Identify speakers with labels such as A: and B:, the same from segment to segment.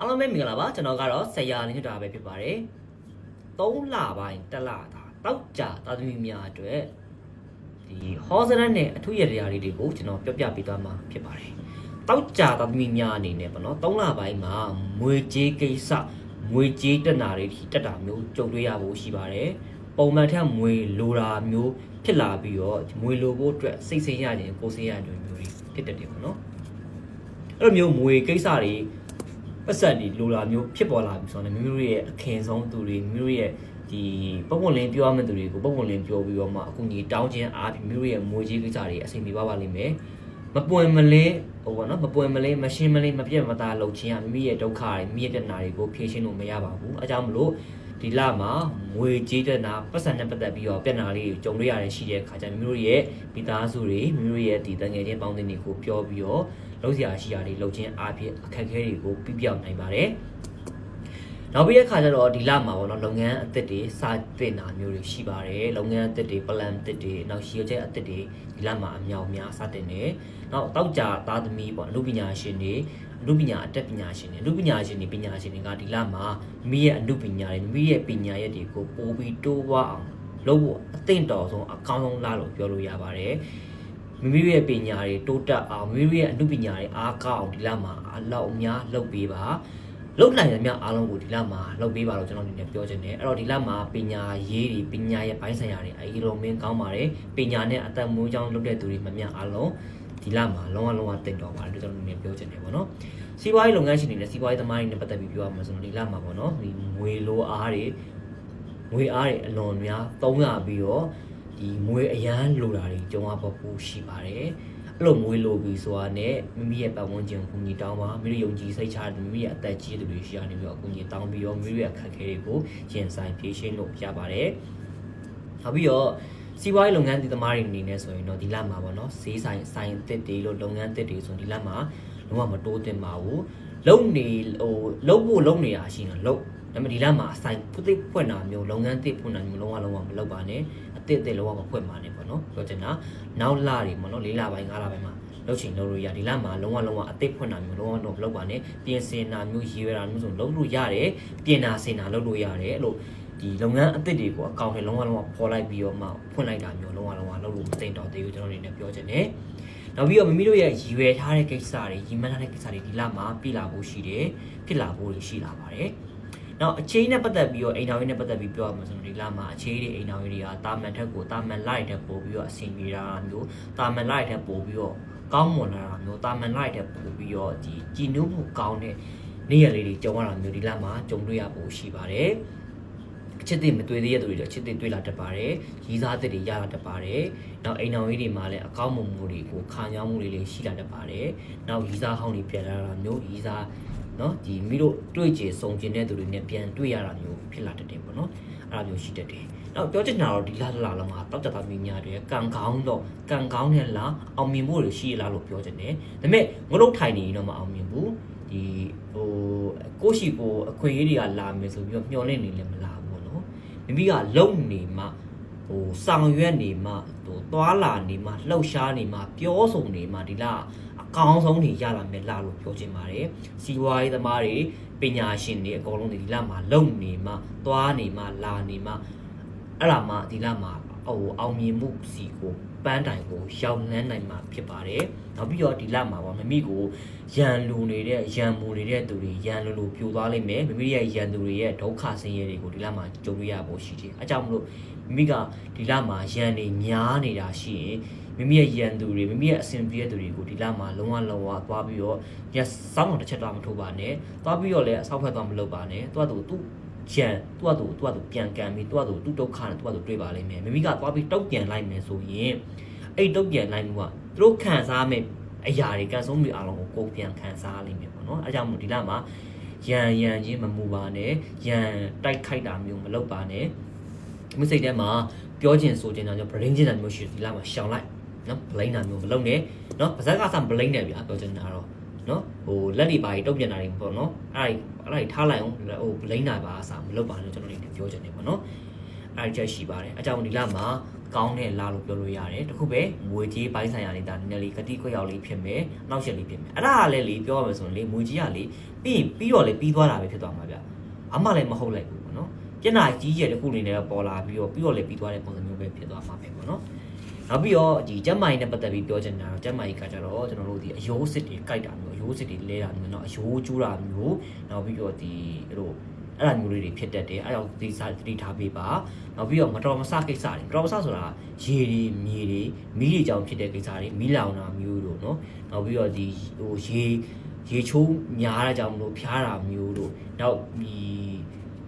A: အားလုံးပဲမင်္ဂလာပါကျွန်တော်ကတော့ဆရာလင်းနေတာပဲဖြစ်ပါတယ်3လပိုင်းတစ်လတာတောက်ကြသာသမီများအတွက်ဒီဟောစရတ်နဲ့အထုရတရားလေးတွေကိုကျွန်တော်ပြောပြပေးသွားမှာဖြစ်ပါတယ်တောက်ကြသာသမီများအနေနဲ့ပေါ့နော်3လပိုင်းမှာမွေကြေးကိစ္စမွေကြေးတက်နာတွေထိတက်တာမျိုးကြုံတွေ့ရဖို့ရှိပါတယ်ပုံမှန်ထက်မွေလိုတာမျိုးဖြစ်လာပြီးတော့မွေလိုဖို့အတွက်စိတ်ဆင်းရခြင်းကိုယ်ဆင်းရခြင်းမျိုးတွေဖြစ်တတ်တယ်ပေါ့နော်အဲ့လိုမျိုးမွေကိစ္စတွေ ပတ်ဆက်တွေလိုလာမျိုးဖြစ်ပေါ်လာပြီဆိုတော့မိမိတို့ရဲ့အခင်ဆုံးသူတွေမိမိတို့ရဲ့ဒီပုံပုံလင်းပြောရမယ့်သူတွေကိုပုံပုံလင်းပြောပြီးတော့မှအခုညီတောင်းခြင်းအားဖြင့်မိမိတို့ရဲ့မွေကြီးကိစ္စတွေအဆင်ပြေပါပါလိမ့်မယ်မပွင့်မလင်းဟိုဘောနော်မပွင့်မလင်းမရှင်းမလင်းမပြတ်မသားလုပ်ခြင်းကမိမိရဲ့ဒုက္ခတွေမိမိရဲ့တဏှာတွေကိုဖြေရှင်းလို့မရပါဘူးအဲကြောင့်မလို့ဒီလမှာမွေကြီးတဲ့နာပတ်စံနဲ့ပတ်သက်ပြီးတော့ပြဿနာလေးကိုကြုံရရတယ်ရှိတဲ့အခါကျမိမိတို့ရဲ့မိသားစုတွေမိမိတို့ရဲ့ဒီတငယ်ချင်းပေါင်းတင်တွေကိုပြောပြီးတော့ လုံးစရာရှိရာတွေလုပ်ခြင်းအပြင်အခက်အခဲတွေကိုပြပြောင်းနိုင်ပါတယ်။နောက်ပြီးတဲ့ခါကျတော့ဒီလမှာပေါ့နော်လုပ်ငန်းအသစ်တွေစတင်တာမျိုးတွေရှိပါတယ်။လုပ်ငန်းအသစ်တွေ plan အသစ်တွေနောက်ရှိရချက်အသစ်တွေဒီလမှာအများအများစတင်တယ်။နောက်တောက်ကြသားသမီးပေါ့အမှုပညာရှင်တွေအမှုပညာအတတ်ပညာရှင်တွေအမှုပညာရှင်တွေပညာရှင်တွေကဒီလမှာမိရဲ့အမှုပညာတွေမိရဲ့ပညာရက်တွေကိုပို့ပြီးတိုးဝအောင်လုပ်ဖို့အသင့်တော်ဆုံးအကောင်းဆုံးလားလို့ပြောလို့ရပါတယ်။ မိမိတို့ရဲ့ပညာတွေတိုးတက်အောင်မိမိတို့ရဲ့အမှုပညာတွေအားကောင်းအောင်ဒီလမှာအလောက်အများလုပ်ပေးပါလုပ်နိုင်တဲ့မြအားလုံးကိုဒီလမှာလုပ်ပေးပါလို့ကျွန်တော်အနေနဲ့ပြောချင်တယ်အဲ့တော့ဒီလမှာပညာရေးတွေပညာရဲ့ဘိုင်းဆိုင်ရာတွေအကြီးလုံးမင်းကောင်းပါတယ်ပညာနဲ့အသက်မွေးကြောင်းလုပ်တဲ့သူတွေမှများအားလုံးဒီလမှာလုံးဝလုံးဝတင်တော်ပါတယ်လို့ကျွန်တော်အနေနဲ့ပြောချင်တယ်ပေါ့နော်စီးပွားရေးလုပ်ငန်းရှင်တွေနဲ့စီးပွားရေးသမားတွေနဲ့ပတ်သက်ပြီးပြောရမှာဆိုတော့ဒီလမှာပေါ့နော်ဒီငွေလိုအားတွေငွေအားတွေအလွန်များသုံးရပြီးတော့ ဒီမွေအရန်လိုတာတွေကြုံရပပူရှိပါတယ်အဲ့လိုမွေလိုပြီဆိုတာနဲ့မိမိရဲ့ပတ်ဝန်းကျင်ကိုညီတောင်းပါမိမိယုံကြည်စိတ်ချတဲ့မိမိရဲ့အသက်ကြီးသူတွေရှိရနေပြီးတော့ကိုညီတောင်းပြီးတော့မိမိရဲ့အခက်အခဲတွေကိုရင်ဆိုင်ဖြေရှင်းလို့ရပါတယ်နောက်ပြီးတော့စီးပွားရေးလုပ်ငန်းတည်သမားတွေအနေနဲ့ဆိုရင်တော့ဒီလမှာပေါ့နော်ဈေးဆိုင်ဆိုင်အသစ်တွေလို့လုပ်ငန်းအသစ်တွေဆိုရင်ဒီလမှာလုံးဝမတိုးတင်ပါဘူးလုံနေဟိုလုံဖို့လုံနေတာရှိရင်လုံ ဒါပေမဲ့ဒီလမှာအဆိုင်ဖွင့်ဖွင့်တာမျိုးလုပ်ငန်းသစ်ဖွင့်တာမျိုးလုံးဝလုံးဝမလုပ်ပါနဲ့အစ်စ်အစ်လုံးဝမဖွင့်ပါနဲ့ပေါ့နော်ပြောချင်တာနောက်လတွေပေါ့နော်၄လပိုင်း၅လပိုင်းမှာလုပ်ချင်လုပ်လို့ရဒီလမှာလုံးဝလုံးဝအစ်စ်ဖွင့်တာမျိုးလုံးဝတော့မလုပ်ပါနဲ့ပြင်ဆင်တာမျိုးရည်ရွယ်တာမျိုးဆိုလုပ်လို့ရတယ်ပြင်တာဆင်တာလုပ်လို့ရတယ်အဲ့လိုဒီလုပ်ငန်းအစ်စ်တွေကိုအကောင့်ထဲလုံးဝလုံးဝပေါ်လိုက်ပြီးတော့မှဖွင့်လိုက်တာမျိုးလုံးဝလုံးဝလုပ်လို့မသိတော့သေးဘူးကျွန်တော်အနေနဲ့ပြောချင်တယ်နောက်ပြီးတော့မိမိတို့ရဲ့ရည်ရွယ်ထားတဲ့ကိစ္စတွေရည်မှန်းထားတဲ့ကိစ္စတွေဒီလမှာပြလာဖို့ရှိတယ်ဖြစ်လာဖို့ရှိလာပါတယ် နောက်အချင်းနဲ့ပတ်သက်ပြီးတော့အိမ်တော်ရေးနဲ့ပတ်သက်ပြီးပြောရမှာဆိုတော့ဒီလမှာအချင်းတွေအိမ်တော်ရေးတွေကတာမန်ထက်ကိုတာမန်လိုက်တဲ့ပို့ပြီးတော့အဆင်ပြေတာမျိုးတာမန်လိုက်တဲ့ပို့ပြီးတော့ကောင်းမွန်လာတာမျိုးတာမန်လိုက်တဲ့ပို့ပြီးတော့ဒီကြည်နုမှုကောင်းတဲ့နေ့ရက်လေးတွေကြုံရတာမျိုးဒီလမှာကြုံတွေ့ရဖို့ရှိပါတယ်အချစ်တွေမတွေ့သေးတဲ့သူတွေတော့အချစ်တွေတွေ့လာတတ်ပါတယ်ရီးစားတဲ့တွေရလာတတ်ပါတယ်နောက်အိမ်တော်ရေးတွေမှာလည်းအကောင်းမွန်မှုတွေကိုခံရမှုလေးလေးရှိလာတတ်ပါတယ်နောက်ရီးစားဟောင်းတွေပြန်လာတာမျိုးရီးစား နော်ဒီမိတို့တွေ့ကြစုံကျင်တဲ့သူတွေနဲ့ပြန်တွေ့ရတာမျိုးဖြစ်လာတတ်တယ်ပေါ့နော်အဲ့ဒါမျိုးရှိတတ်တယ်နောက်ပြောချင်တာတော့ဒီလားလားလုံးမှာတောက်ကြတာမျိုးများတယ်ကံကောင်းတော့ကံကောင်းတဲ့လားအောင်မြင်ဖို့တွေရှိရလားလို့ပြောချင်တယ်ဒါပေမဲ့ငလုတ်ထိုင်နေရင်တော့မအောင်မြင်ဘူးဒီဟိုကိုရှိကိုအခွင့်အရေးတွေကလာမယ်ဆိုပြီးတော့မျှော်လင့်နေလည်းမလာဘူးပေါ့နော်မိမိကလုံနေမှဟိုဆောင်ရွက်နေမှဟိုသွာလာနေမှလှုပ်ရှားနေမှပြောဆိုနေမှဒီလား အကောင်းဆုံးတွေရလာမယ်လားလို့ပြောချင်ပါတယ်။စီးပွားရေးသမားတွေပညာရှင်တွေအကုန်လုံးဒီလမှာလုံနေမှသွားနေမှလာနေမှအဲ့ဒါမှဒီလမှာဟိုအောင်မြင်မှုစီကိုပန်းတိုင်ကိုရောက်လန်းနိုင်မှာဖြစ်ပါတယ်။နောက်ပြီးတော့ဒီလမှာပေါ့မမိကိုရန်လူနေတဲ့ရန်မူနေတဲ့သူတွေရန်လူလူပြိုသွားလိမ့်မယ်။မမိရဲ့ရန်သူတွေရဲ့ဒုက္ခဆင်းရဲတွေကိုဒီလမှာကြုံရရဖို့ရှိတယ်။အဲကြောင့်မလို့မိမိကဒီလမှာရန်တွေများနေတာရှိရင် မိမိရဲ့ရန်သူတွေမိမိရဲ့အစဉ်ပြေတဲ့သူတွေကိုဒီလမှာလုံးဝလုံးဝသွားပြီးတော့ရစောင်းတော့တစ်ချက်တော့မထိုးပါနဲ့သွားပြီးတော့လည်းအဆောက်ဖက်သွားမလုပ်ပါနဲ့တွားသူသူကြံတွားသူတွားသူပြန်ကန်ပြီးတွားသူသူဒုက္ခနဲ့တွားသူတွေ့ပါလိမ့်မယ်မိမိကသွားပြီးတုတ်ပြန်လိုက်မယ်ဆိုရင်အဲ့တုတ်ပြန်လိုက်မှုကသူတို့ခံစားမဲ့အရာတွေကန်ဆုံးပြီးအားလုံးကိုကိုယ်ပြန်ခံစားလိမ့်မယ်ပေါ့နော်အဲကြောင့်မို့ဒီလမှာရန်ရန်ချင်းမမူပါနဲ့ရန်တိုက်ခိုက်တာမျိုးမလုပ်ပါနဲ့ဒီစိတ်ထဲမှာပြောချင်ဆိုချင်တာကြောင့် brain ချင်တာမျိုးရှိတယ်ဒီလမှာရှောင်လိုက် နော်ဘလိန်တာမျိုးမလုပ်နဲ့နော်ပါဇက်ကစားဘလိန်တယ်ဗျာပြောချင်တာတော့နော်ဟိုလက်တွေပါကြီးတုတ်ပြန်တာတွေပေါ့နော်အဲ့ဒါအဲ့ဒါထားလိုက်အောင်ဟိုဘလိန်တာပါအစားမလုပ်ပါနဲ့ကျွန်တော်တို့ပြောချင်တယ်ပေါ့နော်အားချက်ရှိပါတယ်အကြောင်းဒီလမှာကောင်းတဲ့လာလို့ပြောလို့ရတယ်တခုပဲငွေကြီးပိုင်းဆိုင်ရာနေတာနည်းနည်းလေးကတိကွက်ရောက်လေးဖြစ်မယ်နောက်ချက်လေးဖြစ်မယ်အဲ့ဒါကလည်းလေပြောရမယ်ဆိုရင်လေငွေကြီးကလေပြီးပြီးတော့လေပြီးသွားတာပဲဖြစ်သွားမှာဗျအမှလည်းမဟုတ်လိုက်ဘူးပေါ့နော်ကျန်တာကြီးကျယ်တစ်ခုအနေနဲ့ပေါ်လာပြီးတော့ပြီးတော့လေပြီးသွားတဲ့ပုံစံမျိုးပဲဖြစ်သွားမှာပဲပေါ့နော် နောက်ပြီးတော့ဒီကျက်မိုင်နဲ့ပတ်သက်ပြီးပြောချင်တာတော့ကျက်မိုင်ကကြတော့ကျွန်တော်တို့ဒီအယိုးစစ်တွေကြိုက်တာမျိုးအယိုးစစ်တွေလဲတာမျိုးเนาะအယိုးကျူးတာမျိုးနောက်ပြီးတော့ဒီအဲ့လိုအဲ့လိုမျိုးလေးတွေဖြစ်တတ်တယ်အဲ့တော့ဒီစားတိထားပေးပါနောက်ပြီးတော့မတော်မဆကိစ္စတွေမတော်မဆဆိုတာရေတွေမြေတွေမီးတွေကြောင့်ဖြစ်တဲ့ကိစ္စတွေမီးလောင်တာမျိုးတို့เนาะနောက်ပြီးတော့ဒီဟိုရေရေချိုးများတာကြောင့်မလို့ဖျားတာမျိုးတို့နောက်ဒီ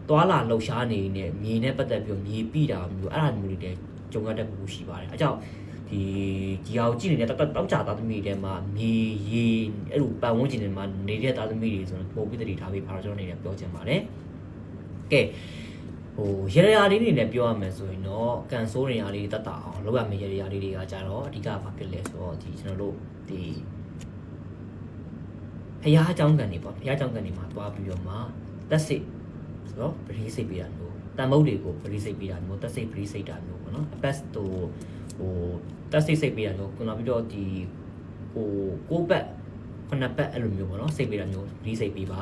A: သွာလာလှုပ်ရှားနေနေမြေနဲ့ပတ်သက်ပြီးတော့မြေပိတာမျိုးအဲ့ဒါမျိုးတွေလည်း ကြုံရတတ်မှုရှိပါတယ်အဲကြောင့်ဒီဒီအောင်ကြည့်နေတဲ့တောက်တောက်ကြသားသမီးတွေထဲမှာမြေရေအဲ့လိုပတ်ဝန်းကျင်တွေမှာနေတဲ့သားသမီးတွေဆိုတော့ပုံပြီးတတိထားပြီးပါတော့ကျွန်တော်နေလည်းပြောချင်ပါတယ်ကဲဟိုရရရာလေးတွေနဲ့ပြောရမယ်ဆိုရင်တော့ကန်ဆိုးနေရာလေးတတ်တာအောင်လုပ်ရမယ့်ရရရာလေးတွေကကြတော့အဓိကဘာဖြစ်လဲဆိုတော့ဒီကျွန်တော်တို့ဒီဖះအကြောင်းကန်တွေပေါ့ဖះအကြောင်းကန်တွေမှာတွားပြီးတော့မှတက်စစ်ဆိုတော့ပရိစိတ်ပေးတာမျိုး တန်မုတ်တွေကိုပရိစိတ်ပေးတာမျိုးတက်စိတ်ပရိစိတ်တာမျိုးပေါ့နော်အပတ်တူဟိုတက်စိတ်စိတ်ပေးတာမျိုးခုနပြီးတော့ဒီဟိုကိုဘက်ခုနဘက်အဲ့လိုမျိုးပေါ့နော်စိတ်ပေးတာမျိုးပရိစိတ်ပေးပါ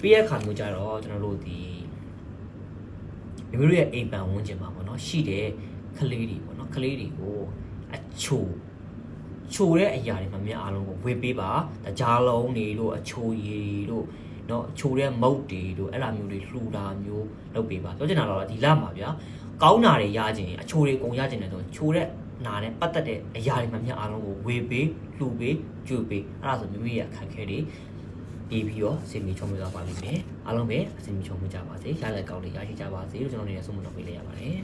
A: ပြီးရခါမျိုးကြတော့ကျွန်တော်တို့ဒီမိမိတို့ရဲ့အိမ်ပန်ဝန်းကျင်မှာပေါ့နော်ရှိတဲ့ကလေးတွေပေါ့နော်ကလေးတွေကိုအချို့ချိုတဲ့အရာတွေမှမြင်အားလုံးကိုဝေပေးပါတကြားလုံးတွေတို့အချိုရည်တို့ เนาะချိုတဲ့မုတ်တွေတို့အဲ့လိုမျိုးတွေလှူတာမျိုးလုပ်ပေးပါပြောချင်တာတော့ဒီလမှာဗျာကောင်းတာတွေရခြင်းအချိုတွေအကုန်ရခြင်းတယ်ဆိုချိုတဲ့နာနဲ့ပတ်သက်တဲ့အရာတွေမှမြင်အားလုံးကိုဝေပေးလှူပေးကြွပေးအဲ့ဒါဆိုမိမိရဲ့အခက်အခဲတွေပြီးပြီးတော့စင်မီချုံးမိသွားပါလိမ့်မယ်အားလုံးပဲအစင်မီချုံးမိကြပါစေရလက်ကောင်းတွေရရှိကြပါစေလို့ကျွန်တော်နေနဲ့ဆုံးမတော့ပေးလိုက်ရပါတယ်